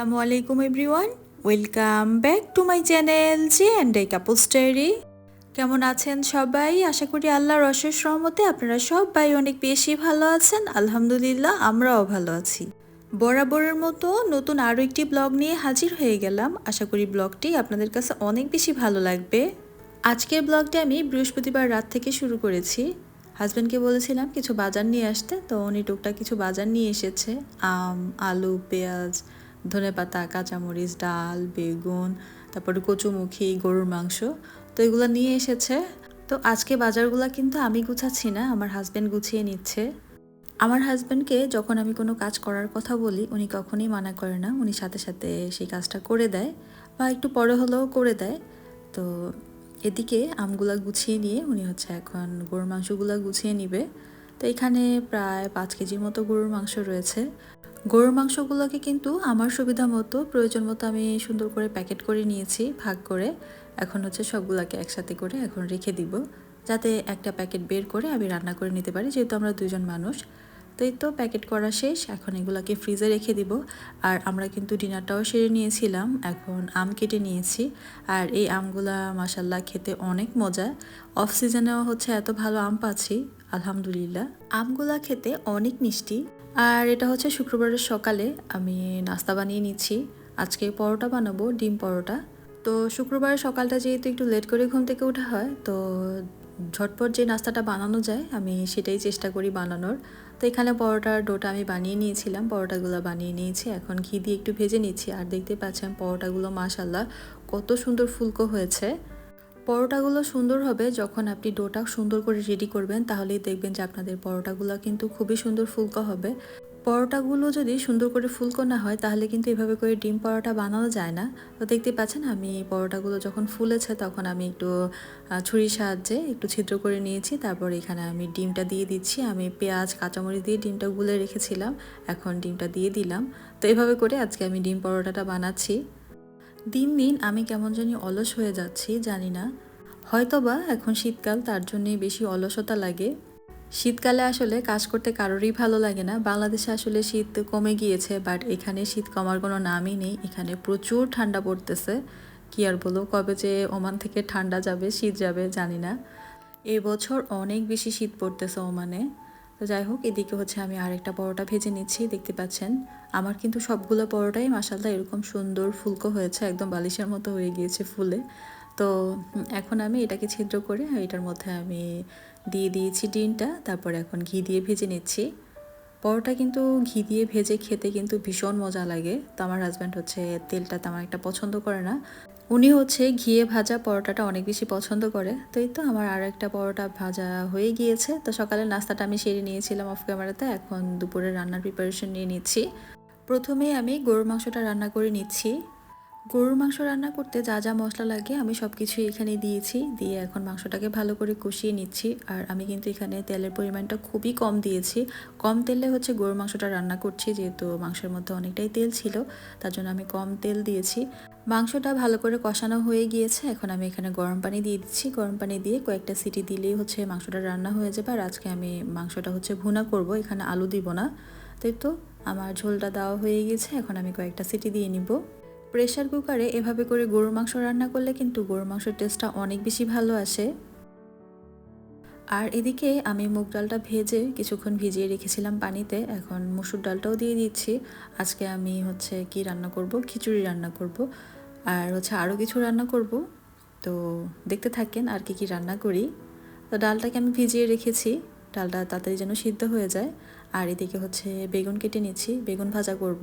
আসসালামু আলাইকুম everyone. Welcome back to my channel G and A couples diary কেমন আছেন সবাই? আশা করি আল্লাহর অশেষ রহমতে আপনারা সবাই অনেক বেশি ভালো আছেন। আলহামদুলিল্লাহ, আমরাও ভালো আছি। বরাবরের মতো নতুন আরও একটি ব্লগ নিয়ে হাজির হয়ে গেলাম। আশা করি ব্লগটি আপনাদের কাছে অনেক বেশি ভালো লাগবে। আজকের ব্লগটি আমি বৃহস্পতিবার রাত থেকে শুরু করেছি। হাজব্যান্ডকে বলেছিলাম কিছু বাজার নিয়ে আসতে, তো উনি টুকটাক কিছু বাজার নিয়ে এসেছে। আম, আলু, পেঁয়াজ ধনেপাতা, কাঁচামরিচ, ডাল, বেগুন, তারপরে কচুমুখী, গরুর মাংস, তো এগুলো নিয়ে এসেছে। তো আজকে বাজারগুলো কিন্তু আমি গুছাচ্ছি না, আমার হাজব্যান্ড গুছিয়ে নিচ্ছে। আমার হাজব্যান্ডকে যখন আমি কোনো কাজ করার কথা বলি, উনি কখনই মানা করে না, উনি সাথে সাথে সেই কাজটা করে দেয় বা একটু পরে হলেও করে দেয়। তো এদিকে আমগুলা গুছিয়ে নিয়ে উনি হচ্ছে এখন গরুর মাংসগুলো গুছিয়ে নিবে। তো এখানে প্রায় পাঁচ কেজির মতো গরুর মাংস রয়েছে। গরুর মাংসগুলোকে কিন্তু আমার সুবিধা মতো, প্রয়োজন মতো আমি সুন্দর করে প্যাকেট করে নিয়েছি, ভাগ করে। এখন হচ্ছে সবগুলোকে একসাথে করে এখন রেখে দিব, যাতে একটা প্যাকেট বের করে আমি রান্না করে নিতে পারি, যেহেতু আমরা দুজন মানুষ। তো এই তো প্যাকেট করা শেষ, এখন এগুলোকে ফ্রিজে রেখে দিব। আর আমরা কিন্তু ডিনারটাও সেরে নিয়েছিলাম, এখন আম কেটে নিয়েছি। আর এই আমগুলা মাসাল্লাহ খেতে অনেক মজা। অফ সিজনেও হচ্ছে এত ভালো আম পাচ্ছি, আলহামদুলিল্লাহ। আমগুলা খেতে অনেক মিষ্টি। আর এটা হচ্ছে শুক্রবারের সকালে আমি নাস্তা বানিয়ে নিচ্ছি। আজকে পরোটা বানাবো, ডিম পরোটা। তো শুক্রবারের সকালটা যেহেতু একটু লেট করে ঘুম থেকে ওঠা হয়, তো ঝটপট যে নাস্তাটা বানানো যায়, আমি সেটাই চেষ্টা করি বানানোর। তো এখানে পরোটার ডোটা আমি বানিয়ে নিয়েছিলাম, পরোটাগুলো বানিয়ে নিয়েছি। এখন ঘি দিয়ে একটু ভেজে নিচ্ছি। আর দেখতে পাচ্ছেন পরোটাগুলো মাশাল্লাহ কত সুন্দর ফুলকো হয়েছে। পরোটাগুলো সুন্দর হবে, যখন আপনি ডোটা সুন্দর করে রেডি করবেন, তাহলেই দেখবেন যে আপনাদের পরোটাগুলো কিন্তু খুবই সুন্দর ফুলকো হবে। পরোটাগুলো যদি সুন্দর করে ফুলকো না হয়, তাহলে কিন্তু এভাবে করে ডিম পরোটা বানানো যায় না। তো দেখতে পাচ্ছেন, আমি পরোটাগুলো যখন ফুলেছে, তখন আমি একটু ছুরির সাহায্যে একটু ছিদ্র করে নিয়েছি। তারপর এখানে আমি ডিমটা দিয়ে দিচ্ছি। আমি পেঁয়াজ, কাঁচামরিচ দিয়ে ডিমটা গুলে রেখেছিলাম, এখন ডিমটা দিয়ে দিলাম। তো এভাবে করে আজকে আমি ডিম পরোটাটা বানাচ্ছি। দিন দিন আমি কেমন জানি অলস হয়ে যাচ্ছি, জানি না। হয়তোবা এখন শীতকাল, তার জন্যই বেশি অলসতা লাগে। শীতকালে আসলে কাজ করতে কারোরই ভালো লাগে না। বাংলাদেশে আসলে শীত কমে গিয়েছে বাট এখানে শীত কমার কোনো নামই নেই। এখানে প্রচুর ঠান্ডা পড়তেছে। কি আর বলো কবে যে ওমান থেকে ঠান্ডা যাবে, শীত যাবে, জানি না। এবছর অনেক বেশি শীত পড়তেছে ওমানে। তো যাই হোক, এদিকে হচ্ছে আমি আরেকটা পরোটা ভেজে নিচ্ছি, দেখতে পাচ্ছেন? আমার কিন্তু সবগুলো পরোটাই মাসাল্লাহ এরকম সুন্দর ফুলকো হয়েছে, একদম বালিশের মতো হয়ে গিয়েছে ফুলে। তো এখন আমি এটাকে ছিদ্র করে, এটার মধ্যে আমি দিয়ে দিয়েছি ডিমটা, তারপর এখন ঘি দিয়ে ভেজে নিচ্ছি। পরোটা কিন্তু ঘি দিয়ে ভেজে খেতে কিন্তু ভীষণ মজা লাগে। তো আমার হাজব্যান্ড হচ্ছে তেলটা তেমন একটা পছন্দ করে না। উনি হচ্ছে ঘিয়ে ভাজা পরোটাটা অনেক বেশি পছন্দ করে। তো এই তো আমার আর একটা পরোটা ভাজা হয়ে গিয়েছে। তো সকালের নাস্তাটা আমি সেরে নিয়েছিলাম অফ ক্যামেরাতে এখন দুপুরে রান্নার প্রিপারেশন নিয়ে নিচ্ছি। প্রথমে আমি গরুর মাংসটা রান্না করে নিচ্ছি। গরুর মাংস রান্না করতে যা যা মশলা লাগে আমি সব কিছুই এখানে দিয়েছি। দিয়ে এখন মাংসটাকে ভালো করে কষিয়ে নিচ্ছি। আর আমি কিন্তু এখানে তেলের পরিমাণটা খুবই কম দিয়েছি। কম তেলে হচ্ছে গরুর মাংসটা রান্না করছি, যেহেতু মাংসের মধ্যে অনেকটাই তেল ছিল, তার জন্য আমি কম তেল দিয়েছি। মাংসটা ভালো করে কষানো হয়ে গিয়েছে। এখন আমি এখানে গরম পানি দিয়ে দিচ্ছি। গরম পানি দিয়ে কয়েকটা সিটি দিলেই হচ্ছে মাংসটা রান্না হয়ে যাবে। আর আজকে আমি মাংসটা হচ্ছে ভুনা করব, এখানে আলু দিব না। তাই তো, আমার ঝোলটা দেওয়া হয়ে গিয়েছে। এখন আমি কয়েকটা সিটি দিয়ে নিব। প্রেশার কুকারে এভাবে করে গরুর মাংস রান্না করলে কিন্তু গরুর মাংসের টেস্টটা অনেক বেশি ভালো আসে। আর এদিকে আমি মুগ ডালটা ভেজে কিছুক্ষণ ভিজিয়ে রেখেছিলাম পানিতে। এখন মুসুর ডালটাও দিয়ে দিচ্ছি। আজকে আমি হচ্ছে কি রান্না করব? খিচুড়ি রান্না করব। আর হচ্ছে আরও কিছু রান্না করব। তো দেখতে থাকেন আর কি কি রান্না করি। তো ডালটাকে আমি ভিজিয়ে রেখেছি। ডালটা তাড়াতাড়ি যেন সিদ্ধ হয়ে যায়। আর এদিকে হচ্ছে বেগুন কেটে নিচ্ছি। বেগুন ভাজা করব।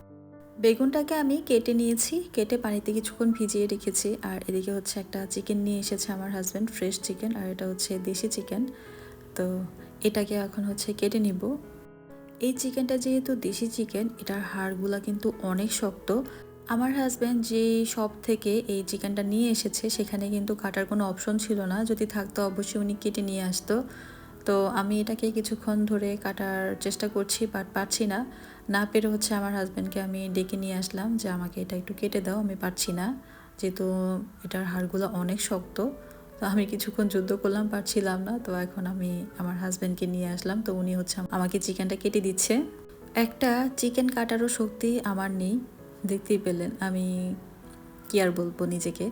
বেগুনটাকে আমি কেটে নিয়েছি, কেটে পানিতে কিছুক্ষণ ভিজিয়ে রেখেছি। আর এদিকে হচ্ছে একটা চিকেন নিয়ে এসেছে আমার হাজব্যান্ড ফ্রেশ চিকেন আর এটা হচ্ছে দেশি চিকেন তো এটাকে এখন হচ্ছে কেটে নিব। এই চিকেনটা যেহেতু দেশি চিকেন এটার হাড়গুলা কিন্তু অনেক শক্ত। আমার হাজব্যান্ড যে শপ থেকে এই চিকেনটা নিয়ে এসেছে, সেখানে কিন্তু কাটার কোনো অপশন ছিল না। যদি থাকতো অবশ্যই উনি কেটে নিয়ে আসতো। তো আমি এটাকে কিছুক্ষণ ধরে কাটার চেষ্টা করছি বাট পারছি না। না পেরে হচ্ছে আমার হাজব্যান্ডকে আমি ডেকে নিয়ে আসলাম যে, আমাকে এটা একটু কেটে দাও, আমি পারছি না। যেহেতু এটার হাড়গুলো অনেক শক্ত, তো আমি কিছুক্ষণ যুদ্ধ করলাম, পারছিলাম না। তো এখন আমি আমার হাজব্যান্ডকে নিয়ে আসলাম। তো উনি হচ্ছে আমাকে চিকেনটা কেটে দিচ্ছে। একটা চিকেন কাটারও শক্তি আমার নেই, দেখতেই পেলেন। আমি কি আর বলব নিজেকে।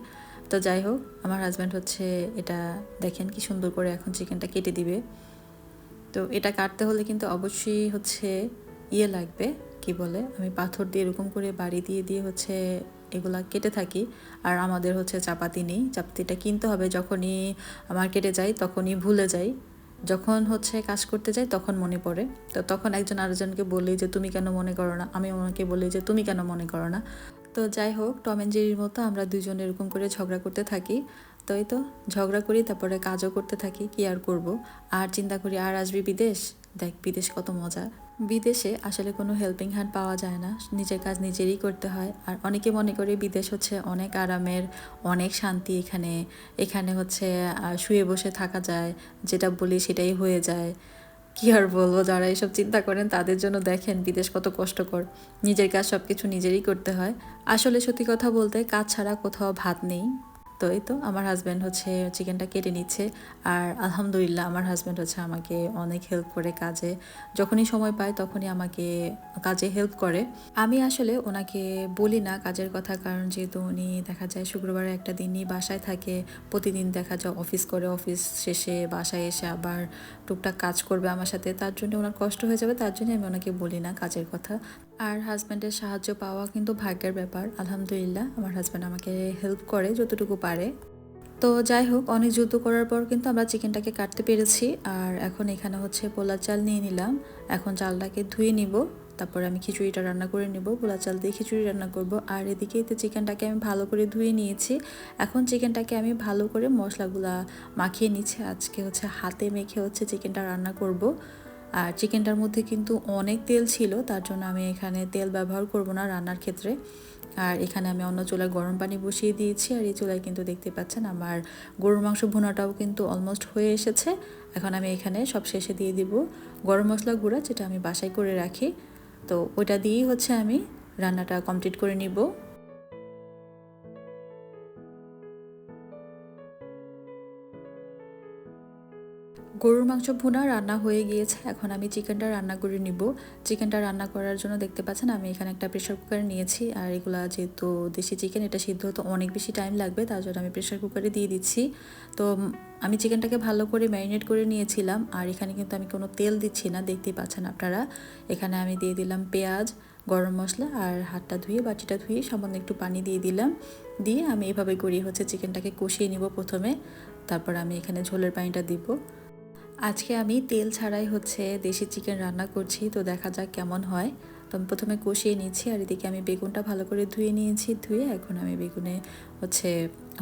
তো যাই হোক, আমার হাজব্যান্ড হচ্ছে এটা দেখেন কি সুন্দর করে এখন চিকেনটা কেটে দিবে। তো এটা কাটতে হলে কিন্তু অবশ্যই হচ্ছে ইয়ে লাগবে, কি বলে, আমি পাথর দিয়ে এরকম করে বাড়ি দিয়ে দিয়ে হচ্ছে এগুলা কেটে থাকি। আর আমাদের হচ্ছে চাপাতি নেই, চাপাতিটা কিনতে হবে যখনই মার্কেটে যাই, তখনই ভুলে যাই। যখন হচ্ছে কাজ করতে যাই, তখন মনে পড়ে। তো তখন একজন আরেকজনকে বলি যে, তুমি কেন মনে করো না? আমি ওনাকে বলি যে, তুমি কেন মনে করো না? তো যাই হোক, টম অ্যান্ড জেরির মতো আমরা দুজন এরকম করে ঝগড়া করতে থাকি। তো এই তো, ঝগড়া করি, তারপরে কাজও করতে থাকি, কি আর করব? আর চিন্তা করি, আর আসবি বিদেশ? দেখ, বিদেশ কত মজা। বিদেশে আসলে কোনো হেল্পিং হ্যান্ড পাওয়া যায় না। নিজের কাজ নিজেরই করতে হয়। আর অনেকে মনে করে বিদেশ হচ্ছে অনেক আরামের, অনেক শান্তি এখানে এখানে হচ্ছে শুয়ে বসে থাকা যায়, যেটা বলি সেটাই হয়ে যায়। কি আর বলব, যারা এসব চিন্তা করেন তাদের জন্য দেখেন বিদেশ কত কষ্টকর। নিজের কাজ সব কিছু নিজেরই করতে হয়। আসলে সত্যি কথা বলতে কাজ ছাড়া কোথাও ভাত নেই। তো এই তো আমার হাজব্যান্ড হচ্ছে চিকেনটা কেটে নিচ্ছে। আর আলহামদুলিল্লাহ আমার হাজব্যান্ড হচ্ছে আমাকে অনেক হেল্প করে কাজে। যখনই সময় পায় তখনই আমাকে কাজে হেল্প করে। আমি আসলে ওনাকে বলি না কাজের কথা, কারণ যেহেতু উনি দেখা যায় শুক্রবারে একটা দিনই বাসায় থাকে, প্রতিদিন দেখা যায় অফিস করে অফিস শেষে বাসায় এসে আবার টুকটাক কাজ করবে আমার সাথে। তার জন্য ওনার কষ্ট হয়ে যাবে, তার জন্য আমি ওনাকে বলি না কাজের কথা। আর হাজব্যান্ডের সাহায্য পাওয়া কিন্তু ভাগ্যের ব্যাপার, আলহামদুলিল্লাহ। আমার হাজব্যান্ড আমাকে হেল্প করে যতটুকু পারে। তো যাই হোক, অনেক যুদ্ধ করার পর কিন্তু আমরা চিকেনটাকে কাটতে পেরেছি। আর এখন এখানে হচ্ছে পোলার চাল নিয়ে নিলাম। এখন চালটাকে ধুয়ে নিব। তারপরে আমি খিচুড়িটা রান্না করে নেব। পোলা চাল দিয়ে খিচুড়ি রান্না করব। আর এদিকে তো চিকেনটাকে আমি ভালো করে ধুয়ে নিয়েছি। এখন চিকেনটাকে আমি ভালো করে মশলাগুলা মাখিয়ে নিচ্ছি। আজকে হচ্ছে হাতে মেখে হচ্ছে চিকেনটা রান্না করব। আর চিকেনটার মধ্যে কিন্তু অনেক তেল ছিল, তার জন্য আমি এখানে তেল ব্যবহার করব না রান্নার ক্ষেত্রে। আর এখানে আমি অন্য চুলায় গরম পানি বসিয়ে দিয়েছি, আর এই চুলায় কিন্তু দেখতে পাচ্ছেন আমার গরুর মাংস ভুনাটাও কিন্তু অলমোস্ট হয়ে এসেছে। এখন আমি এখানে সব শেষে দিয়ে দিব গরম মশলা গুঁড়া, যেটা আমি বাসায় করে রাখি। তো ওইটা দিয়েই হচ্ছে আমি রান্নাটা কমপ্লিট করে নিব। গরুর মাংস ভুনা রান্না হয়ে গিয়েছে। এখন আমি চিকেনটা রান্না করে নিব। চিকেনটা রান্না করার জন্য দেখতে পাচ্ছেন, আমি এখানে একটা প্রেশার কুকার নিয়েছি। আর এগুলা যেহেতু দেশি চিকেন এটা সিদ্ধ হতে অনেক বেশি টাইম লাগবে, তার জন্য আমি প্রেশার কুকারে দিয়ে দিচ্ছি। তো আমি চিকেনটাকে ভালো করে ম্যারিনেট করে নিয়েছিলাম। আর এখানে কিন্তু আমি কোনো তেল দিচ্ছি না, দেখতেই পাচ্ছেন আপনারা। এখানে আমি দিয়ে দিলাম পেঁয়াজ, গরম মশলা আর হাতটা ধুয়ে বাটিটা ধুয়ে সামান্য একটু পানি দিয়ে দিলাম। দিয়ে আমি এভাবে করিয়ে হচ্ছে চিকেনটাকে কষিয়ে নিব প্রথমে। তারপর আমি এখানে ঝোলের পানিটা দিব। আজকে আমি তেল ছাড়াই হচ্ছে দেশি চিকেন রান্না করছি, তো দেখা যাক কেমন হয়। তো আমি প্রথমে কষিয়ে নিচ্ছি, আর এদিকে আমি বেগুনটা ভালো করে ধুয়ে নিয়েছি, ধুয়ে এখন আমি বেগুনে হচ্ছে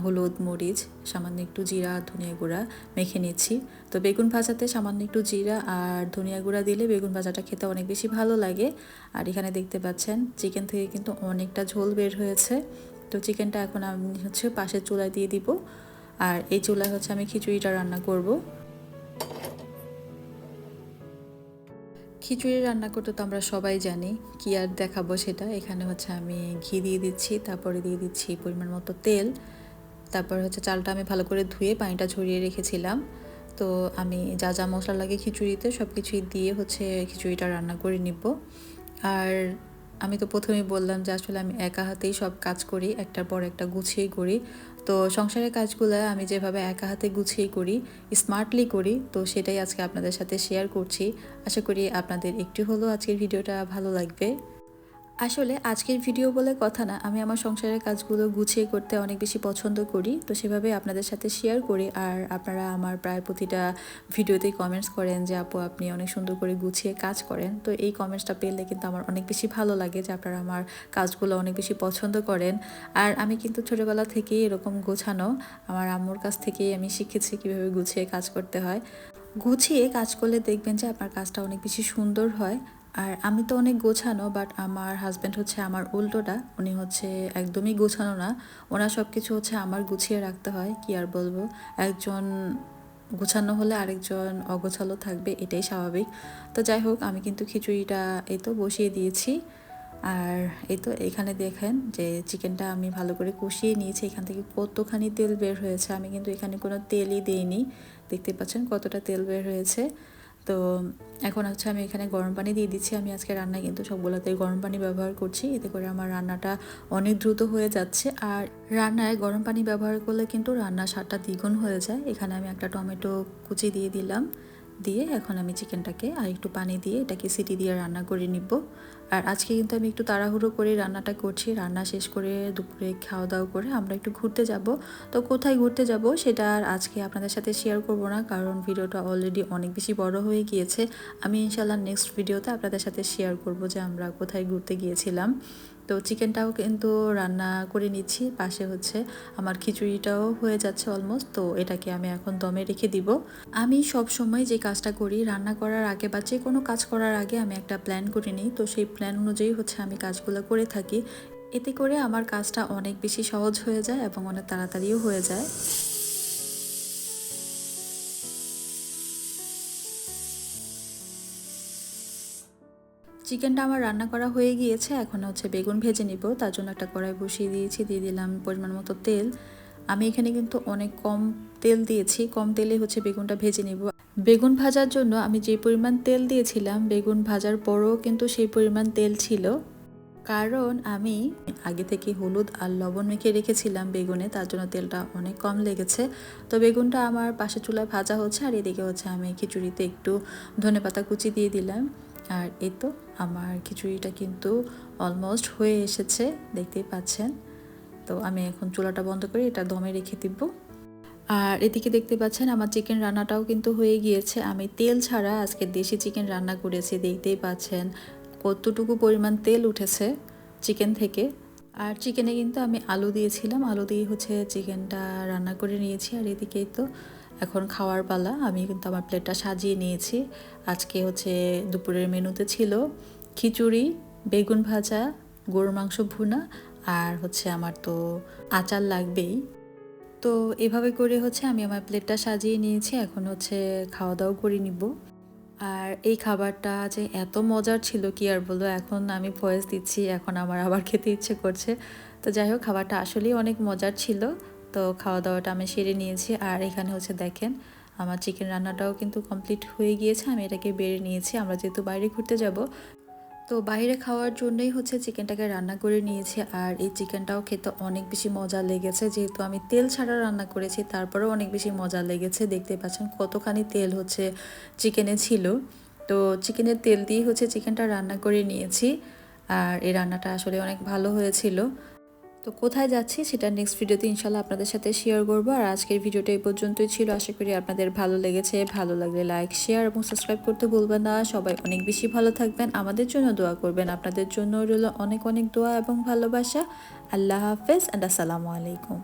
হলুদ, মরিচ, সামান্য একটু জিরা আর ধনিয়া গুঁড়া মেখে নিচ্ছি। তো বেগুন ভাজাতে সামান্য একটু জিরা আর ধনিয়া গুঁড়া দিলে বেগুন ভাজাটা খেতে অনেক বেশি ভালো লাগে। আর এখানে দেখতে পাচ্ছেন, চিকেন থেকে কিন্তু অনেকটা ঝোল বের হয়েছে। তো চিকেনটা এখন আমি হচ্ছে পাশের চুলায় দিয়ে দিব। আর এই চুলায় হচ্ছে আমি খিচুড়িটা রান্না করব। খিচুড়ি রান্না করতে তো আমরা সবাই জানি কি আর দেখাবো সেটা। এখানে হচ্ছে আমি ঘি দিয়ে দিচ্ছি, তারপরে দিয়ে দিচ্ছি পরিমাণ মতো তেল। তারপর হচ্ছে চালটা আমি ভালো করে ধুয়ে পানিটা ঝরিয়ে রেখেছিলাম। তো আমি যা যা মশলা লাগে খিচুড়িতে সব কিছুই দিয়ে হচ্ছে খিচুড়িটা রান্না করে নিব। আর আমি তো প্রথমেই বললাম যে আসলে আমি একা হাতেই সব কাজ করি, একটার পর একটা গুছিয়ে করি। তো সংসারের কাজগুলো আমি যেভাবে একা হাতে গুছিয়ে করি স্মার্টলি করি, তো সেটাই আজকে আপনাদের সাথে শেয়ার করছি। আশা করি আপনাদের একটু হলেও আজকের ভিডিওটা ভালো লাগবে। আসলে আজকের ভিডিও বলে কথা না, আমি আমার সংসারের কাজগুলো গুছিয়ে করতে অনেক বেশি পছন্দ করি। তো সেভাবে আপনাদের সাথে শেয়ার করি। আর আপনারা আমার প্রায় প্রতিটা ভিডিওতেই কমেন্টস করেন যে, আপু, আপনি অনেক সুন্দর করে গুছিয়ে কাজ করেন। তো এই কমেন্টসটা পেলে কিন্তু আমার অনেক বেশি ভালো লাগে যে, আপনারা আমার কাজগুলো অনেক বেশি পছন্দ করেন। আর আমি কিন্তু ছোটোবেলা থেকেই এরকম গোছানো। আমার আম্মুর কাছ থেকেই আমি শিখেছি কীভাবে গুছিয়ে কাজ করতে হয়। গুছিয়ে কাজ করলে দেখবেন যে, আপনার কাজটা অনেক বেশি সুন্দর হয়। আর আমি তো অনেক গোছানো বাট আমার হাজব্যান্ড হচ্ছে আমার উল্টোটা। উনি হচ্ছে একদমই গোছানো না। ওনার সব কিছু হচ্ছে আমার গুছিয়ে রাখতে হয়, কি আর বলব? একজন গোছানো হলে আরেকজন অগোছালো থাকবে, এটাই স্বাভাবিক। তো যাই হোক, আমি কিন্তু খিচুড়িটা এই তো বসিয়ে দিয়েছি। আর এই তো এখানে দেখেন যে চিকেনটা আমি ভালো করে কষিয়ে নিয়েছি। এখান থেকে কতখানি তেল বের হয়েছে, আমি কিন্তু এখানে কোনো তেলই দিইনি। দেখতে পাচ্ছেন কতটা তেল বের হয়েছে। তো এখন হচ্ছে আমি এখানে গরম পানি দিয়ে দিচ্ছি। আমি আজকে রান্নায় কিন্তু সবগুলোতেই গরম পানি ব্যবহার করছি। এতে করে আমার রান্নাটা অনেক দ্রুত হয়ে যাচ্ছে। আর রান্নায় গরম পানি ব্যবহার করলে কিন্তু রান্নার স্বাদটা দ্বিগুণ হয়ে যায়। এখানে আমি একটা টমেটো কুচি দিয়ে দিলাম। দিয়ে এখন আমি চিকেনটাকে আর একটু পানি দিয়ে এটাকে সিটি দিয়ে রান্না করে নিব। আর আজকে কিন্তু আমি একটু তাড়াহুড়ো করে রান্নাটা করছি, রান্না শেষ করে দুপুরে খাওয়া দাওয়া করে আমরা একটু ঘুরতে যাব। তো কোথায় ঘুরতে যাব সেটা আর আজকে আপনাদের সাথে শেয়ার করব না, কারণ ভিডিওটা অলরেডি অনেক বেশি বড় হয়ে গিয়েছে। আমি ইনশাল্লাহ নেক্সট ভিডিওতে আপনাদের সাথে শেয়ার করব যে আমরা কোথায় ঘুরতে গিয়েছিলাম। তো চিকেনটাও কিন্তু রান্না করে নিচ্ছি। পাশে হচ্ছে আমার খিচুড়িটাও হয়ে যাচ্ছে অলমোস্ট তো এটাকে আমি এখন দমে রেখে দিব। আমি সব সময় যে কাজটা করি, রান্না করার আগে বা যে কোনো কাজ করার আগে আমি একটা প্ল্যান করে নিই। তো সেই প্ল্যান অনুযায়ী হচ্ছে আমি কাজগুলো করে থাকি। এতে করে আমার কাজটা অনেক বেশি সহজ হয়ে যায় এবং অনেক তাড়াতাড়িও হয়ে যায়। চিকেনটা আমার রান্না করা হয়ে গিয়েছে, এখন হচ্ছে বেগুন ভেজে নিব। তার জন্য একটা কড়াই বসিয়ে দিয়েছি, দিয়ে দিলাম পরিমাণ মতো তেল। আমি এখানে কিন্তু অনেক কম তেল দিয়েছি, কম তেলে হচ্ছে বেগুনটা ভেজে নিব। বেগুন ভাজার জন্য আমি যে পরিমাণ তেল দিয়েছিলাম, বেগুন ভাজার পরও কিন্তু সেই পরিমাণ তেল ছিল। কারণ আমি আগে থেকে হলুদ আর লবণ মেখে রেখেছিলাম বেগুনে, তার জন্য তেলটা অনেক কম লেগেছে। তো বেগুনটা আমার পাশে চুলায় ভাজা হচ্ছে, আর এদিকে হচ্ছে আমি খিচুড়িতে একটু ধনে পাতা কুচি দিয়ে দিলাম। আর এই তো আমার খিচুড়িটা কিন্তু অলমোস্ট হয়ে এসেছে, দেখতেই পাচ্ছেন। তো আমি এখন চুলাটা বন্ধ করে এটা দমে রেখে দিব। আর এদিকে দেখতে পাচ্ছেন আমার চিকেন রান্নাটাও কিন্তু হয়ে গিয়েছে। আমি তেল ছাড়া আজকে দেশি চিকেন রান্না করেছি, দেখতেই পাচ্ছেন কতটুকু পরিমাণ তেল উঠেছে চিকেন থেকে। আর চিকেনে কিন্তু আমি আলু দিয়েছিলাম, আলু দিয়ে হচ্ছে চিকেনটা রান্না করে নিয়েছি। আর এদিকেই তো এখন খাওয়ার পালা। আমি কিন্তু আমার প্লেটটা সাজিয়ে নিয়েছি। আজকে হচ্ছে দুপুরের মেনুতে ছিল খিচুড়ি, বেগুন ভাজা, গরুর মাংস ভুনা আর হচ্ছে আমার তো আচার লাগবেই। তো এভাবে করে হচ্ছে আমি আমার প্লেটটা সাজিয়ে নিয়েছি। এখন হচ্ছে খাওয়া দাওয়া করে নিব। আর এই খাবারটা যে এত মজার ছিল, কি আর বলব? এখন আমি ভয়েস দিচ্ছি, এখন আমার আবার খেতে ইচ্ছে করছে। তো যাই হোক, খাবারটা আসলেই অনেক মজার ছিল। তো খাওয়া দাওয়াটা আমি সেরে নিয়েছি। আর এখানে হচ্ছে দেখেন, আমার চিকেন রান্নাটাও কিন্তু কমপ্লিট হয়ে গিয়েছে। আমি এটাকে বেড়ে নিয়েছি। আমরা যেহেতু বাইরে ঘুরতে যাব, তো বাইরে খাওয়ার জন্যই হচ্ছে চিকেনটাকে রান্না করে নিয়েছি। আর এই চিকেনটাও খেতে অনেক বেশি মজা লেগেছে। যেহেতু আমি তেল ছাড়া রান্না করেছি, তারপরেও অনেক বেশি মজা লেগেছে। দেখতে পাচ্ছেন কতখানি তেল হচ্ছে চিকেনে ছিল। তো চিকেনের তেল দিয়ে হচ্ছে চিকেনটা রান্না করে নিয়েছি। আর এই রান্নাটা আসলে অনেক ভালো হয়েছিল। তো কোথায় যাচ্ছি সেটা নেক্সট ভিডিওতে ইনশাল্লাহ আপনাদের সাথে শেয়ার করব। আর আজকের ভিডিওটা এই পর্যন্তই ছিল। আশা করি আপনাদের ভালো লেগেছে। ভালো লাগলে লাইক শেয়ার এবং সাবস্ক্রাইব করতে ভুলবেন না। সবাই অনেক বেশি ভালো থাকবেন। আমাদের জন্য দোয়া করবেন। আপনাদের জন্য রইল অনেক অনেক দোয়া এবং ভালোবাসা। আল্লাহ হাফেজ অ্যান্ড আসসালামু আলাইকুম।